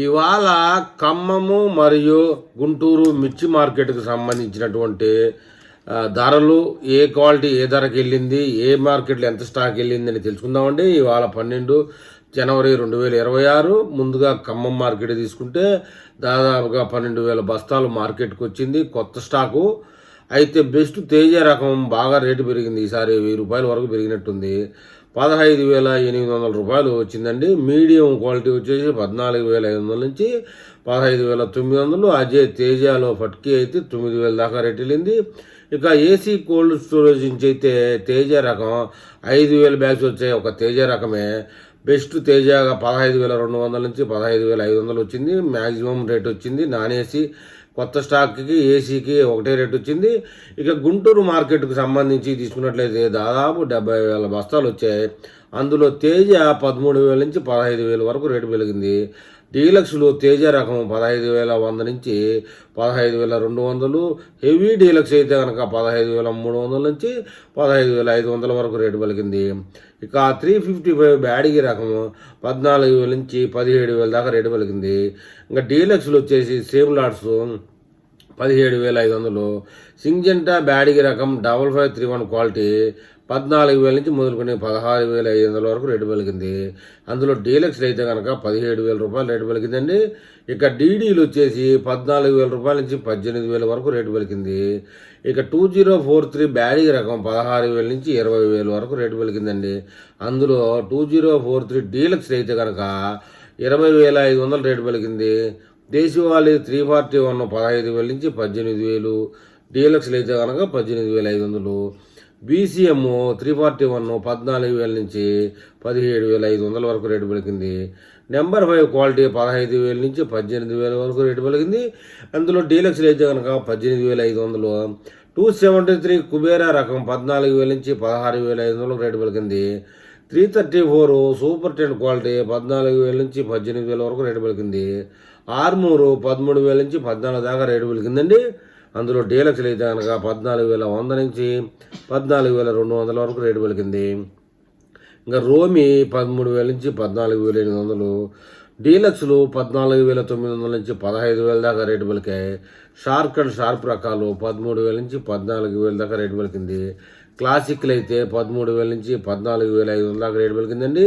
ఇవాళ ఖమ్మము మరియు గుంటూరు మిర్చి మార్కెట్కు సంబంధించినటువంటి ధరలు ఏ క్వాలిటీ ఏ ధరకు వెళ్ళింది ఏ మార్కెట్లో ఎంత స్టాక్ వెళ్ళింది అని తెలుసుకుందామండి. ఇవాళ పన్నెండు జనవరి రెండు వేల ఇరవై ఆరు. ముందుగా ఖమ్మం మార్కెట్ తీసుకుంటే దాదాపుగా పన్నెండు వేల బస్తాలు మార్కెట్కి వచ్చింది కొత్త స్టాకు. అయితే బెస్ట్ తేజ రకం బాగా రేటు పెరిగింది. ఈసారి వెయ్యి రూపాయల వరకు పెరిగినట్టుంది. పదహైదు వేల ఎనిమిది వందల రూపాయలు వచ్చిందండి. మీడియం క్వాలిటీ వచ్చేసి పద్నాలుగు వేల ఐదు వందల నుంచి పదహైదు వేల తొమ్మిది వందలు. అజయ్ తేజాలో ఫట్కీ అయితే తొమ్మిది వేల దాకా రేట్ వెళ్ళింది. ఇక ఏసీ కోల్డ్ స్టోరేజ్ నుంచి అయితే తేజ రకం ఐదు వేల బ్యాగ్స్ వచ్చాయి. ఒక తేజ రకమే. బెస్ట్ తేజగా పదహైదు వేల రెండు వందల నుంచి పదహైదు వేల ఐదు వందలు వచ్చింది. మ్యాక్సిమం రేట్ వచ్చింది. నాన్ ఏసీ కొత్త స్టాక్కి ఏసీకి ఒకటే రేటు వచ్చింది. ఇక గుంటూరు మార్కెట్కు సంబంధించి తీసుకున్నట్లయితే దాదాపు డెబ్బై వేల బస్తాలు వచ్చాయి. అందులో తేజ పదమూడు వేల నుంచి పదహైదు వేల వరకు రేటు పెరిగింది. డీలక్స్లు తేజ రకం పదహైదు వేల వంద నుంచి పదహైదు వేల రెండు వందలు. హెవీ డీలక్స్ అయితే కనుక పదహైదు వేల మూడు వందల నుంచి పదహైదు వేల ఐదు వందల వరకు రేటు పలికింది. ఇక త్రీ ఫిఫ్టీ ఫైవ్ బ్యాడిగి రకము పద్నాలుగు వేల నుంచి పదిహేడు వేల దాకా రేటు పలికింది. ఇంకా డీలక్స్లు వచ్చేసి సేమ్ లాట్స్ పదిహేడు వేల ఐదు వందలు. సింగ్జెంటా బ్యాడిగి రకం double five three one quality పద్నాలుగు వేల నుంచి మొదలుకొని పదహారు వేల ఐదు వందల వరకు రేటు పలికింది. అందులో డీలక్స్ అయితే కనుక పదిహేడు వేల రూపాయలు రేటు పలికిందండి. ఇక డీడీలు వచ్చేసి పద్నాలుగు వేల రూపాయల నుంచి పద్దెనిమిది వేల వరకు రేటు పలికింది. ఇక టూ జీరో ఫోర్ త్రీ బ్యారీ రకం పదహారు వేల నుంచి ఇరవై వేల వరకు రేటు పలికిందండి. అందులో two zero four three deluxe అయితే కనుక ఇరవై వేల ఐదు వందలు రేటు పలికింది. దేశవాళీ త్రీ ఫార్టీ వన్ పదహైదు వేల నుంచి పద్దెనిమిది వేలు. డీలక్స్లు అయితే కనుక పద్దెనిమిది వేల ఐదు వందలు. బీసీఎం త్రీ ఫార్టీ వన్ పద్నాలుగు వేల నుంచి పదిహేడు వేల ఐదు వందల వరకు రేటు పలికింది. నెంబర్ ఫైవ్ క్వాలిటీ పదహైదు వేల నుంచి పద్దెనిమిది వేల వరకు రేటు పలికింది. అందులో డీలక్స్లు అయితే కనుక పద్దెనిమిది వేల ఐదు వందలు టూ సెవెంటీ త్రీ కుబేరా రకం పద్నాలుగు వేల నుంచి పదహారు వేల ఐదు వందలకు రేటు పలికింది. Three thirty four super ten quality పద్నాలుగు వేల నుంచి పద్దెనిమిది వేల వరకు రేటు పలికింది. ఆర్మూరు పదమూడు వేల నుంచి పద్నాలుగు దాకా రేటు పలికిందండి. అందులో డీలక్స్లు అయితే కనుక పద్నాలుగు వేల వంద నుంచి పద్నాలుగు వేల రెండు వందల వరకు రేటు పలికింది. ఇంకా రోమి పదమూడు వేల నుంచి పద్నాలుగు వేల ఎనిమిది వందలు డీలక్స్లు పద్నాలుగు వేల తొమ్మిది వందల నుంచి పదహైదు వేల దాకా రేటు పలికాయి. షార్క్ అండ్ షార్ప్ రకాలు పదమూడు వేల నుంచి పద్నాలుగు వేల దాకా రేటు పలికింది. క్లాసిక్లు అయితే పదమూడు వేల నుంచి పద్నాలుగు వేల ఐదు వందల దాకా రేటు పలికిందండి.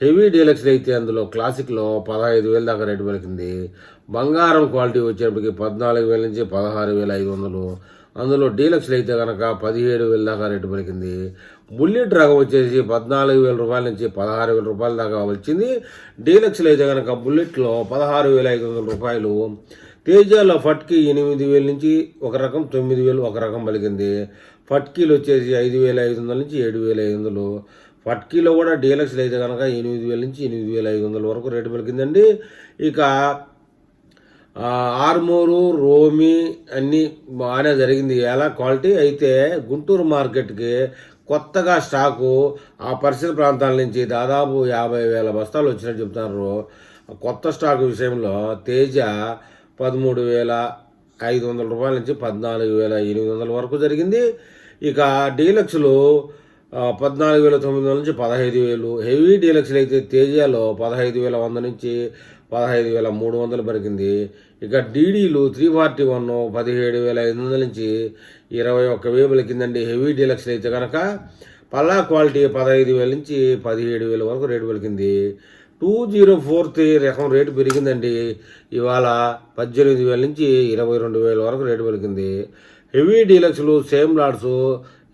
హెవీ డీలక్స్లు అయితే అందులో క్లాసిక్లో పదహైదు వేల దాకా రేటు పలికింది. బంగారం క్వాలిటీ వచ్చేటప్పటికి పద్నాలుగు వేల నుంచి పదహారు వేల ఐదు వందలు. అందులో డీలక్స్లు అయితే కనుక పదిహేడు వేల దాకా రేటు పలికింది. బుల్లెట్ రకం వచ్చేసి పద్నాలుగు వేల రూపాయల నుంచి పదహారు వేల రూపాయల దాకా వచ్చింది. డీలక్స్లు అయితే కనుక బుల్లెట్లో పదహారు వేల ఐదు వందల రూపాయలు. తేజాలో ఫట్కి ఎనిమిది వేల నుంచి ఒక రకం తొమ్మిది వేలు ఒక రకం పలికింది. ఫట్కీలు వచ్చేసి ఐదు వేల ఐదు వందల నుంచి ఏడు వేల ఐదు వందలు. ఫట్కీలో కూడా డీలక్స్లు అయితే కనుక ఎనిమిది వేల నుంచి ఎనిమిది వేల ఐదు వందల వరకు రేటు పలికిందండి. ఇక ఆర్మూరు రోమి అన్నీ బాగానే జరిగింది. ఎలా? క్వాలిటీ అయితే గుంటూరు మార్కెట్కి కొత్తగా స్టాకు ఆ పరిసర ప్రాంతాల నుంచి దాదాపు యాభై వేల బస్తాలు వచ్చినట్టు చెప్తున్నారు. కొత్త స్టాక్ విషయంలో తేజ పదమూడు వేల ఐదు వందల రూపాయల నుంచి పద్నాలుగు వేల ఎనిమిది వందల వరకు జరిగింది. ఇక డీలక్స్లు పద్నాలుగు వేల తొమ్మిది వందల నుంచి పదహైదు వేలు. హెవీ డీలక్స్లు అయితే తేజాలో పదహైదు వేల వంద నుంచి పదహైదు వేల మూడు వందలు పలికింది ఇక డీడీలు త్రీ ఫార్టీ వన్ పదిహేడు వేల ఐదు వందల నుంచి ఇరవై ఒక్క వేలు పలికిందండి హెవీ డీలక్స్లు అయితే కనుక పల్లా క్వాలిటీ పదహైదు వేల నుంచి పదిహేడు వేల వరకు రేటు పలికింది టూ జీరో ఫోర్ త్రీ రకం రేటు పెరిగిందండి. ఇవాళ పద్దెనిమిది వేల నుంచి ఇరవై రెండు వేల వరకు రేటు పలికింది హెవీ డీలక్స్లు సేమ్ లాడ్స్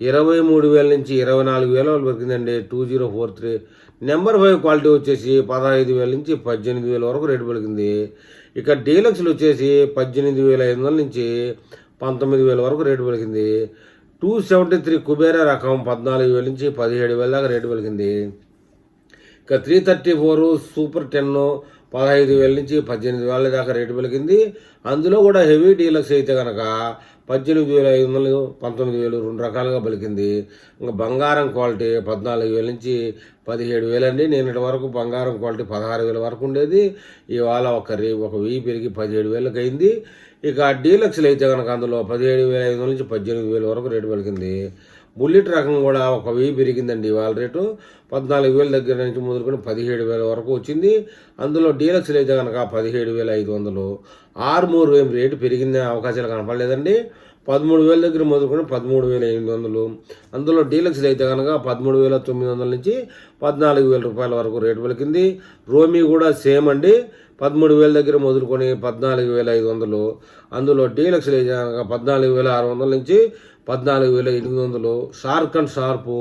ఇరవై మూడు వేల నుంచి ఇరవై నాలుగు వేల వరకు పెరిగిందండి two zero four three. Number five quality వచ్చేసి పదహైదు వేల నుంచి పద్దెనిమిది వేల వరకు రేటు పలికింది. ఇక డీలక్స్లు వచ్చేసి పద్దెనిమిది వేల ఐదు వందల నుంచి పంతొమ్మిది వేల వరకు రేటు పలికింది. టూ సెవెంటీ త్రీ కుబేరా రకం పద్నాలుగు వేల నుంచి పదిహేడు వేల దాకా రేటు పలికింది. ఇక three thirty four super ten పదహైదు వేల నుంచి పద్దెనిమిది వేల దాకా రేటు పలికింది. అందులో కూడా హెవీ డీలక్స్ అయితే కనుక పద్దెనిమిది వేల ఐదు వందలు పంతొమ్మిది వేలు రెండు రకాలుగా పలికింది. ఇంకా బంగారం క్వాలిటీ పద్నాలుగు వేల నుంచి పదిహేడు వేలు అండి. నిన్నటి వరకు బంగారం క్వాలిటీ పదహారు వేల వరకు ఉండేది. ఇవాళ ఒక రే ఒక వెయ్యి పెరిగి పదిహేడు వేలకు అయింది ఇక డీలక్స్లు అయితే కనుక అందులో పదిహేడు వేల ఐదు వందల నుంచి పద్దెనిమిది వేల వరకు రేటు పలికింది. బుల్లెట్ రకం కూడా ఒక వెయ్యి పెరిగిందండి ఇవాళ రేటు. పద్నాలుగు వేల దగ్గర నుంచి మొదలుకొని పదిహేడు వేల వరకు వచ్చింది. అందులో డీలక్స్లు అయితే కనుక పదిహేడు వేల ఐదు వందలు. ఆరుమూరు ఏం రేటు పెరిగిందే అవకాశాలు కనపడలేదండి. పదమూడు వేల దగ్గర మొదలుకొని పదమూడు వేల ఎనిమిది వందలు. అందులో డీలక్స్లు అయితే కనుక పదమూడు వేల తొమ్మిది వందల నుంచి పద్నాలుగు వేల రూపాయల వరకు రేటు పలికింది. రోమీ కూడా సేమ్ అండి. పదమూడు వేల దగ్గర మొదలుకొని పద్నాలుగు వేల ఐదు వందలు అందులో డీలక్స్లు అయితే పద్నాలుగు వేల ఆరు వందల నుంచి పద్నాలుగు వేల ఎనిమిది వందలు షార్క్ అండ్ షార్పు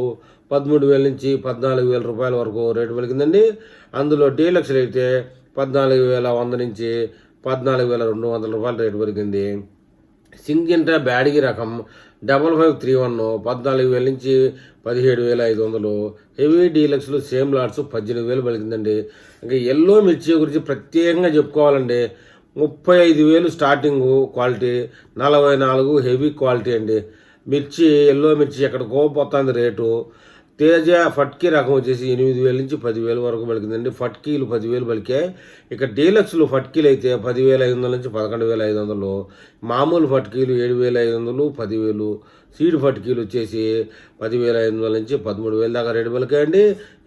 పదమూడు వేల నుంచి పద్నాలుగు వేల రూపాయల వరకు రేటు పలికిందండి. అందులో డీలక్స్లు అయితే పద్నాలుగు వేల వంద నుంచి పద్నాలుగు వేల రెండు వందల రూపాయల రేటు పెరిగింది సింగింట బ్యాడిగి రకం. డబల్ ఫైవ్ త్రీ వన్ పద్నాలుగు వేల నుంచి పదిహేడు వేల ఐదు వందలు. హెవీ డీలక్స్లు సేమ్ లాట్స్ పద్దెనిమిది వేలు పలికిందండి. ఇంకా ఎల్లో మిర్చి గురించి ప్రత్యేకంగా చెప్పుకోవాలండి. ముప్పై ఐదు వేలు స్టార్టింగ్ క్వాలిటీ నలభై నాలుగు హెవీ క్వాలిటీ అండి. మిర్చి ఎల్లో మిర్చి ఎక్కడికో పోతుంది రేటు. తేజ ఫట్కీ రకం వచ్చేసి ఎనిమిది వేల నుంచి పదివేల వరకు పలికిందండి. ఫట్కీలు పదివేలు పలికాయి ఇక డీలక్స్లు ఫట్కీలు అయితే పదివేల ఐదు వందల నుంచి పదకొండు వేల ఐదు వందలు మామూలు ఫట్కీలు ఏడు వేల ఐదు వందలు పదివేలు సీడ్ ఫట్కీలు వచ్చేసి పదివేల ఐదు వందల నుంచి పదమూడు వేల దాకా రేటు పలికాయండి.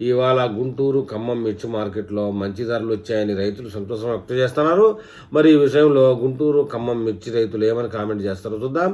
ఇవాళ గుంటూరు ఖమ్మం మిర్చి మార్కెట్లో మంచి ధరలు వచ్చాయని రైతులు సంతోషం వ్యక్తం చేస్తున్నారు. మరి ఈ విషయంలో గుంటూరు ఖమ్మం మిర్చి రైతులు ఏమని కామెంట్ చేస్తారో చూద్దాం.